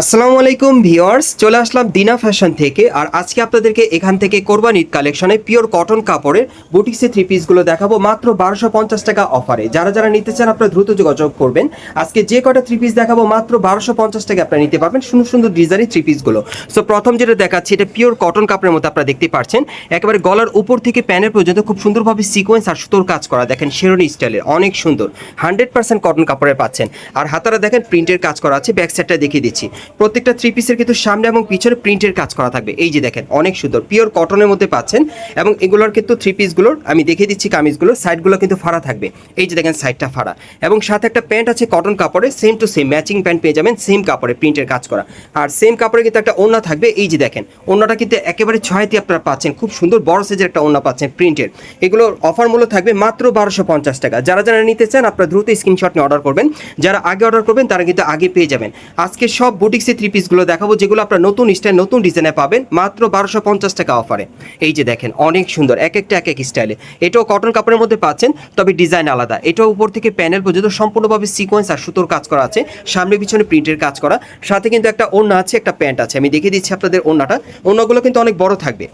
আসসালামু আলাইকুম ভিওয়ার্স চলে আসলাম দিনা ফ্যাশন থেকে। আর আজকে আপনাদেরকে এখান থেকে কোরবান ঈদ কালেকশনে পিওর কটন কাপড়ের বুটিক্সে থ্রি পিসগুলো দেখাবো মাত্র বারোশো পঞ্চাশ টাকা অফারে। যারা যারা নিতে চান আপনারা দ্রুত যোগাযোগ করবেন। আজকে যে কটা থ্রি পিস দেখাবো মাত্র বারোশো পঞ্চাশ টাকা আপনারা নিতে পারবেন সুন্দর সুন্দর ডিজাইনের থ্রি পিসগুলো। সো প্রথম যেটা দেখাচ্ছি, এটা পিওর কটন কাপড়ের মধ্যে আপনারা দেখতে পাচ্ছেন। একেবারে গলার উপর থেকে প্যানের পর্যন্ত খুব সুন্দরভাবে সিকোয়েন্স আর সুতোর কাজ করা। দেখেন শেরনি স্টাইলের, অনেক সুন্দর। হান্ড্রেড পার্সেন্ট কটন কাপড়ের পাচ্ছেন। আর হাতারা দেখেন প্রিন্টের কাজ করা আছে ব্যাক সাইডটা দেখিয়ে দিচ্ছি। প্রত্যেকটা থ্রি পিসের কিন্তু সামনে এবং পিছনে প্রিন্টের কাজ করা থাকবে। এই যে দেখেন, অনেক সুন্দর। পিওর কটনের মধ্যে পাচ্ছেন এবং এগুলোর কিন্তু থ্রি পিসগুলোর আমি দেখিয়ে দিচ্ছি কামিজগুলো সাইডগুলো কিন্তু ফাড়া থাকবে। এই যে দেখেন সাইডটা ফাড়া। এবং সাথে একটা প্যান্ট আছে কটন কাপড়ে same to same matching pant পেয়ে যাবেন সেম কাপড়ে প্রিন্টের কাজ করা। আর সেম কাপড়ে কিন্তু একটা ওড়না থাকবে, এই যে দেখেন, ওড়নাটা কিন্তু একেবারে ছয়টি আপনারা পাচ্ছেন। খুব সুন্দর বড় সাইজের একটা ওড়না পাচ্ছেন প্রিন্টের এগুলোর অফার মূল্য থাকবে মাত্র বারোশো পঞ্চাশ টাকা। যারা যারা নিতে চান, আপনারা দ্রুত স্ক্রিনশট নিয়ে অর্ডার করবেন। যারা আগে অর্ডার করবেন, তারা কিন্তু আগে পেয়ে যাবেন। আজকে সব বুটিক্সের থ্রি পিসগুলো দেখাবো, যেগুলো আপনার নতুন স্টাইল, নতুন ডিজাইনে পাবেন, মাত্র বারোশো পঞ্চাশ টাকা অফারে এই যে দেখেন, অনেক সুন্দর, এক একটা, এক এক স্টাইলে এটাও কটন কাপড়ের মধ্যে পাচ্ছেন, তবে ডিজাইন আলাদা। এটাও উপর থেকে প্যানেল পর্যন্ত সম্পূর্ণভাবে সিকোয়েন্স আর সুতোর কাজ করা আছে, সামনে পিছনে প্রিন্টের কাজ করা। সাথে কিন্তু একটা ওড়না আছে, একটা প্যান্ট আছে। আমি দেখিয়ে দিচ্ছি আপনাদের ওড়নাটা। ওড়নাগুলো কিন্তু অনেক বড় থাকবে।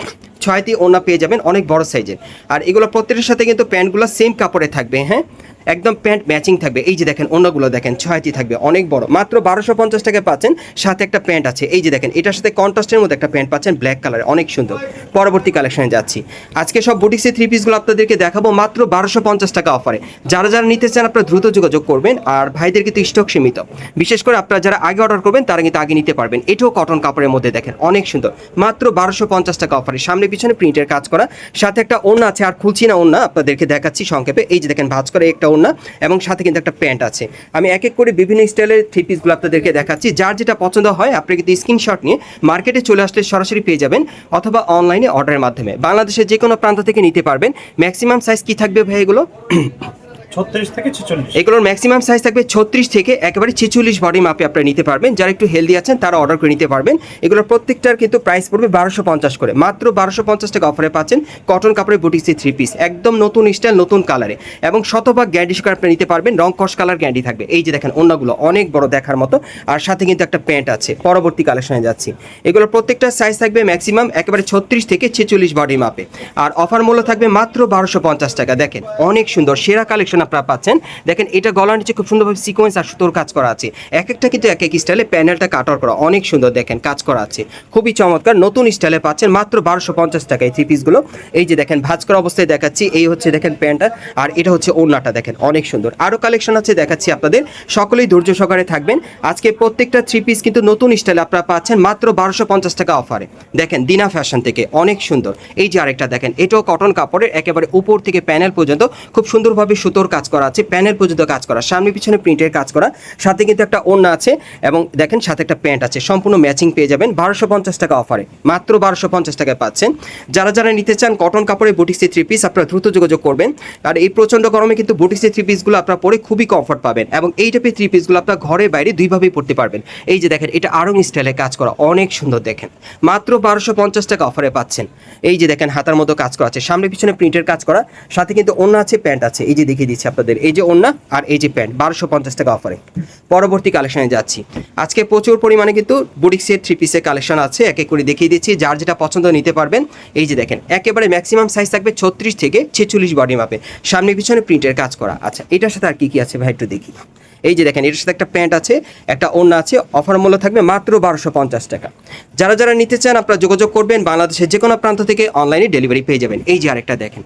ছয়টি ওড়না পেয়ে যাবেন অনেক বড় সাইজের। আর এগুলো প্রত্যেকের সাথে কিন্তু প্যান্টগুলো সেম কাপড়ে থাকবে হ্যাঁ? একদম প্যান্ট ম্যাচিং থাকবে। এই যে দেখেন অন্যগুলো দেখেন, ছয়টি থাকবে, অনেক বড়। মাত্র বারোশো পঞ্চাশ টাকায় পাচ্ছেন, সাথে একটা প্যান্ট আছে। এই যে দেখেন, এটার সাথে কন্ট্রাস্টের মধ্যে একটা প্যান্ট পাচ্ছেন ব্ল্যাক কালার অনেক সুন্দর। পরবর্তী কালেকশনে যাচ্ছি। আজকে সব বুটিক্সের থ্রি পিসগুলো আপনাদেরকে দেখাবো মাত্র বারোশো পঞ্চাশ টাকা অফারে যারা যারা নিতে চান আপনারা দ্রুত যোগাযোগ করবেন, আর ভাইদের কিন্তু স্টক সীমিত। বিশেষ করে আপনারা যারা আগে অর্ডার করবেন, তারা কিন্তু আগে নিতে পারবেন। এটাও কটন কাপড়ের মধ্যে দেখেন, অনেক সুন্দর। মাত্র বারোশো পঞ্চাশ টাকা অফারে সামনে পিছনে প্রিন্টের কাজ করা। সাথে একটা ওড়না আছে, আর খুলছি না ওড়না, আপনাদেরকে দেখাচ্ছি সংক্ষেপে। এই যে দেখেন, ভাজ করে একটা ওড়না, এবং সাথে কিন্তু একটা প্যান্ট আছে। আমি এক এক করে বিভিন্ন স্টাইলের থ্রি পিসগুলো আপনাদেরকে দেখাচ্ছি। যার যেটা পছন্দ হয়, আপনি কিন্তু স্ক্রিনশট নিয়ে মার্কেটে চলে আসলে সরাসরি পেয়ে যাবেন, অথবা অনলাইনে অর্ডারের মাধ্যমে। বাংলাদেশের যে কোনো প্রান্ত থেকে নিতে পারবেন। ম্যাক্সিমাম সাইজ কী থাকবে ভাই এগুলো? ছত্রিশ থেকে ছেচল্লিশ। এগুলোর ম্যাক্সিমাম সাইজ থাকবে ছত্রিশ থেকে একেবারে ছেচল্লিশ বডি মাপে আপনারা নিতে পারবেন। যারা একটু হেলদি আছেন, তারা অর্ডার করে নিতে পারবেন। এগুলোর প্রত্যেকটার কিন্তু প্রাইস পড়বে বারোশো পঞ্চাশ করে। মাত্র বারোশো পঞ্চাশ টাকা অফারে পাচ্ছেন কটন কাপড়ের বুটিক্সি থ্রি পিস একদম নতুন স্টাইল নতুন কালারে এবং শতভাগ গ্যান্ডি করে আপনি নিতে পারবেন। রং কস কালার গ্যান্ডি থাকবে। এই যে দেখেন অন্যগুলো অনেক বড় দেখার মতো। আর সাথে কিন্তু একটা প্যান্ট আছে। পরবর্তী কালেকশনে যাচ্ছি। এগুলোর প্রত্যেকটা সাইজ থাকবে ম্যাক্সিমাম একেবারে ছত্রিশ থেকে ছেচল্লিশ বডি মাপে আর অফার মূল্য থাকবে মাত্র বারোশো পঞ্চাশ টাকা। দেখেন, অনেক সুন্দর, সেরা কালেকশন আপনারা পাচ্ছেন। দেখেন, এটা গলার নিচে খুব সুন্দরভাবে সিকোয়েন্স আর সুতোর কাজ করা আছে। এক একটা কিন্তু এক এক স্টাইলে প্যানেলটা কাটার করা, অনেক সুন্দর দেখেন, কাজ করা আছে। খুবই চমৎকার, নতুন স্টাইলে পাচ্ছেন, মাত্র বারোশো পঞ্চাশ টাকায় থ্রি পিসগুলো এই যে দেখেন, ভাজ করা অবস্থায় দেখাচ্ছি, এই হচ্ছে দেখেন প্যান্টটা, আর এটা হচ্ছে ওড়নাটা দেখেন, অনেক সুন্দর। আরও কালেকশন আছে দেখাচ্ছি আপনাদের, সকলেই ধৈর্য সহকারে থাকবেন। আজকে প্রত্যেকটা থ্রি পিস কিন্তু নতুন স্টাইলে আপনারা পাচ্ছেন, মাত্র বারোশো পঞ্চাশ টাকা অফারে দেখেন, দিনা ফ্যাশন থেকে, অনেক সুন্দর। এই যে আরেকটা দেখেন, এটাও কটন কাপড়ের একেবারে উপর থেকে প্যানেল পর্যন্ত খুব সুন্দরভাবে সুতোর কাজ করা আছে প্যানেল পর্যন্ত কাজ করা, সামনে পিছনে প্রিন্টের কাজ করা, সাথে কিন্তু একটা ওড়না আছে এবং দেখেন সাথে একটা প্যান্ট আছে, সম্পূর্ণ ম্যাচিং পেয়ে যাবেন বারোশো পঞ্চাশ টাকা অফারে মাত্র বারোশো পঞ্চাশ টাকায় পাচ্ছেন। যারা যারা নিতে চান কটন কাপড়ের বুটিক্সি থ্রি পিস আপনারা দ্রুত যোগাযোগ করবেন। আর এই প্রচণ্ড গরমে কিন্তু বুটিক্সি থ্রি পিসগুলো আপনারা পরে খুবই কমফর্ট পাবেন এবং এই টাইপের থ্রি পিসগুলো আপনার ঘরে বাইরে দুইভাবেই পড়তে পারবেন। এই যে দেখেন, এটা আরং স্টাইলে কাজ করা, অনেক সুন্দর দেখেন। মাত্র বারোশো পঞ্চাশ টাকা অফারে পাচ্ছেন। এই যে দেখেন, হাতার মতো কাজ করা আছে, সামনে পিছনে প্রিন্টের কাজ করা, সাথে কিন্তু অন্য আছে, প্যান্ট আছে, এই যে দেখিয়ে দিচ্ছি। আপনাদের। এই যে ওড়না আর এই যে প্যান্ট, বারোশো পঞ্চাশ টাকা অফারে পরবর্তী কালেকশনে যাচ্ছি। আজকে প্রচুর পরিমাণে কিন্তু বুটিক্সের থ্রি পিসের কালেকশন আছে। এক এক করে দেখিয়ে দিচ্ছি। যার যেটা পছন্দ নিতে পারবেন, এই যে দেখেন, একেবারে ম্যাক্সিমাম সাইজ থাকবে ছত্রিশ থেকে ছেচল্লিশ বডি মাপে সামনে পিছনে প্রিন্টের কাজ করা। আচ্ছা এটার সাথে আর কি কি আছে ভাই একটু দেখি। এই যে দেখেন, এটার সাথে একটা প্যান্ট আছে, একটা ওড়না আছে অফার মূল্য থাকবে মাত্র বারোশো পঞ্চাশ টাকা। যারা যারা নিতে চান আপনারা যোগাযোগ করবেন, বাংলাদেশের যে কোনো প্রান্ত থেকে অনলাইনে ডেলিভারি পেয়ে যাবেন। এই যে আরেকটা দেখেন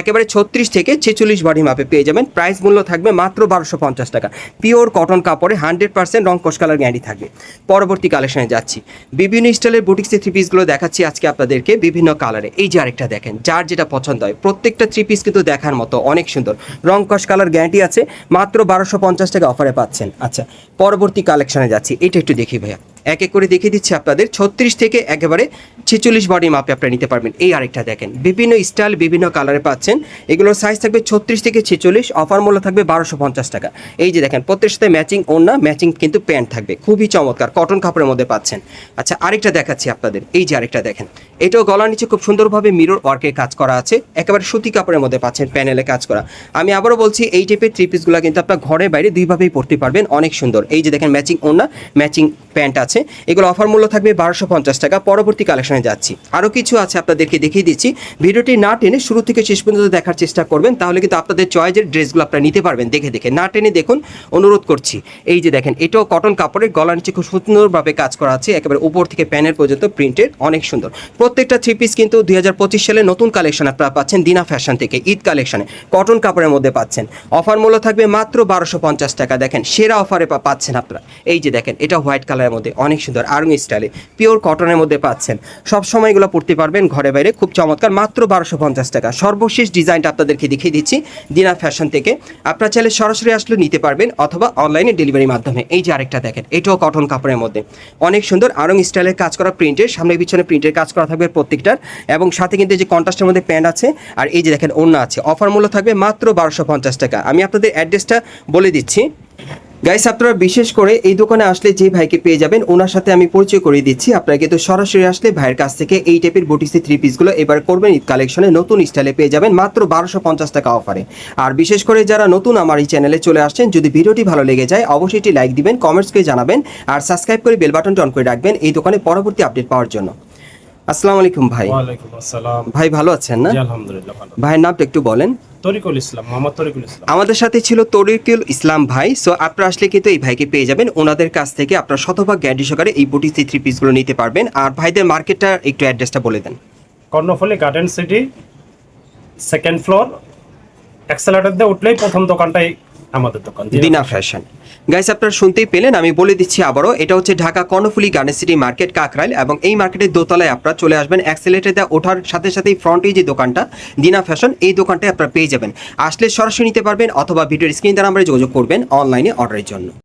একেবারে ছত্রিশ থেকে ছেচল্লিশ বডি মাপে পেয়ে যাবেন। প্রাইস মূল্য থাকবে মাত্র বারোশো পঞ্চাশ টাকা। পিওর কটন কাপড়ে হান্ড্রেড পার্সেন্ট রং কালার গ্যারান্টি থাকবে। পরবর্তী কালেকশনে যাচ্ছি। বিভিন্ন স্টাইলের বুটিক্সের থ্রি পিসগুলো দেখাচ্ছি আজকে আপনাদেরকে বিভিন্ন কালারে এই যে আরেকটা দেখেন, যার যেটা পছন্দ হয়। প্রত্যেকটা থ্রি পিস কিন্তু দেখার মতো, অনেক সুন্দর। রং কালার গ্যারান্টি আছে, মাত্র বারোশো পঞ্চাশ টাকা অফারে পাচ্ছেন। আচ্ছা পরবর্তী কালেকশনে যাচ্ছি। এটা একটু দেখি ভাইয়া। এক এক করে দেখিয়ে দিচ্ছি আপনাদের। ছত্রিশ থেকে একেবারে ছেচল্লিশ বডি মাপে আপনারা নিতে পারবেন। এই আরেকটা দেখেন। বিভিন্ন স্টাইল বিভিন্ন কালারে পাচ্ছেন। এগুলোর সাইজ থাকবে ছত্রিশ থেকে ছেচল্লিশ অফার মূল্য থাকবে বারোশো পঞ্চাশ টাকা। এই যে দেখেন প্রত্যেক সাথে ম্যাচিং ওড়না ম্যাচিং কিন্তু প্যান্ট থাকবে। খুবই চমৎকার। কটন কাপড়ের মধ্যে পাচ্ছেন। আচ্ছা আরেকটা দেখাচ্ছি আপনাদের। এই যে আরেকটা দেখেন। এটাও গলার নিচে খুব সুন্দরভাবে মিরর ওয়ার্কের কাজ করা আছে। একেবারে সুতি কাপড়ের মধ্যে পাচ্ছেন প্যানেলে কাজ করা। আমি আবারও বলছি, এই টাইপের থ্রি পিসগুলো কিন্তু আপনার ঘরে বাইরে দুইভাবেই পড়তে পারবেন। অনেক সুন্দর। এই যে দেখেন ম্যাচিং ওড়না ম্যাচিং প্যান্ট আছে। এগুলো অফার মূল্য থাকবে বারোশো পঞ্চাশ টাকা। পরবর্তী কালেকশনে যাচ্ছি। আরও কিছু আছে আপনাদেরকে দেখিয়ে দিচ্ছি। ভিডিওটি না টেনে শুরু থেকে শেষ পর্যন্ত দেখার চেষ্টা করবেন, তাহলে কিন্তু আপনাদের চয়েসের ড্রেসগুলো আপনারা নিতে পারবেন। দেখে দেখে। না টেনে দেখুন, অনুরোধ করছি। এই যে দেখেন, এটাও কটন কাপড়ের, গলার নিচে খুব সুন্দরভাবে কাজ করা আছে। একেবারে উপর থেকে প্যানের পর্যন্ত প্রিন্টেড অনেক সুন্দর। প্রত্যেকটা থ্রি পিস কিন্তু দুই হাজার পঁচিশ সালে নতুন কালেকশন আপনারা পাচ্ছেন, দিনা ফ্যাশন থেকে, ঈদ কালেকশনে কটন কাপড়ের মধ্যে পাচ্ছেন। অফার মূল্য থাকবে মাত্র বারোশো পঞ্চাশ টাকা। দেখেন, সেরা অফারে পাচ্ছেন আপনারা। এই যে দেখেন, এটা হোয়াইট কালারের মধ্যে। অনেক সুন্দর আর্মি স্টাইলে, পিওর কটনের মধ্যে পাচ্ছেন। সব সময় এগুলো পড়তে পারবেন ঘরে বাইরে, খুব চমৎকার, মাত্র বারোশো পঞ্চাশ টাকা। সর্বশেষ ডিজাইনটা আপনাদেরকে দেখিয়ে দিচ্ছি, দিনা ফ্যাশন থেকে। আপনারা চাইলে সরাসরি আসলে নিতে পারবেন অথবা অনলাইনে ডেলিভারির মাধ্যমে। এই যে আরেকটা দেখেন, এটাও কটন কাপড়ের মধ্যে। অনেক সুন্দর আরং স্টাইলের কাজ করা প্রিন্টের, সামনে পিছনে প্রিন্টের কাজ করা থাকবে প্রত্যেকটার এবং সাথে কিন্তু যে কন্ট্রাস্টের মধ্যে প্যান্ট আছে আর এই যে দেখেন অন্য আছে। অফার মূল্য থাকবে মাত্র বারোশো পঞ্চাশ টাকা। আমি আপনাদের অ্যাড্রেসটা বলে দিচ্ছি। গাইস আপনারা বিশেষ করে এই দোকানে আসলে যে ভাইকে পেয়ে যাবেন ওনার সাথে আমি পরিচয় করিয়ে দিচ্ছি। আপনারা কিন্তু সরাসরি আসলে ভাইয়ের কাছ থেকে এই টাইপের বুটিসি থ্রি পিসগুলো এবার করবেন ঈদ কালেকশনে নতুন স্টাইলে পেয়ে যাবেন মাত্র বারোশো পঞ্চাশ টাকা অফারে আর বিশেষ করে যারা নতুন আমার এই চ্যানেলে চলে আসছেন যদি ভিডিওটি ভালো লেগে যায় অবশ্যই একটি লাইক দিবেন কমেন্টস করে জানাবেন আর সাবস্ক্রাইব করে বেল বাটনটি অন করে রাখবেন এই দোকানে পরবর্তী আপডেট পাওয়ার জন্য। আসসালামু আলাইকুম ভাই। ভাই ভালো আছেন না? ভাইয়ের নামটা একটু বলেন। তরিকুল ইসলাম মোহাম্মদ তরিকুল ইসলাম। আমাদের সাথে ছিল তরিকুল ইসলাম ভাই সো আপনারা আসলে কিন্তু এই ভাইকে পেয়ে যাবেন। ওনাদের কাছ থেকে আপনারা শতভাগ গ্যারান্টি সহকারে এই বুটি সি থ্রি পিসগুলো নিতে পারবেন। আর ভাইদের মার্কেটটা একটু অ্যাড্রেসটা বলে দেন। Karnaphuli garden city second floor escalator দিয়ে উঠলেই প্রথম দোকানটাই আমাদের দোকান। দিনা ফ্যাশন গাইস আপনারা শুনতেই পেলেন, আমি বলে দিচ্ছি আবারও, এটা হচ্ছে Dhaka Karnaphuli garden city market Kakrail এবং এই মার্কেটের দোতলায় আপনারা চলে আসবেন অ্যাক্সেলেটার ওঠার সাথে সাথেই ফ্রন্টে যে দোকানটা দিনা ফ্যাশন এই দোকানটায় আপনারা পেয়ে যাবেন। আসলে সরাসরি নিতে পারবেন অথবা ভিডিওর স্ক্রিন দ্বারা আমরা যোগাযোগ করবেন অনলাইনে অর্ডারের জন্য।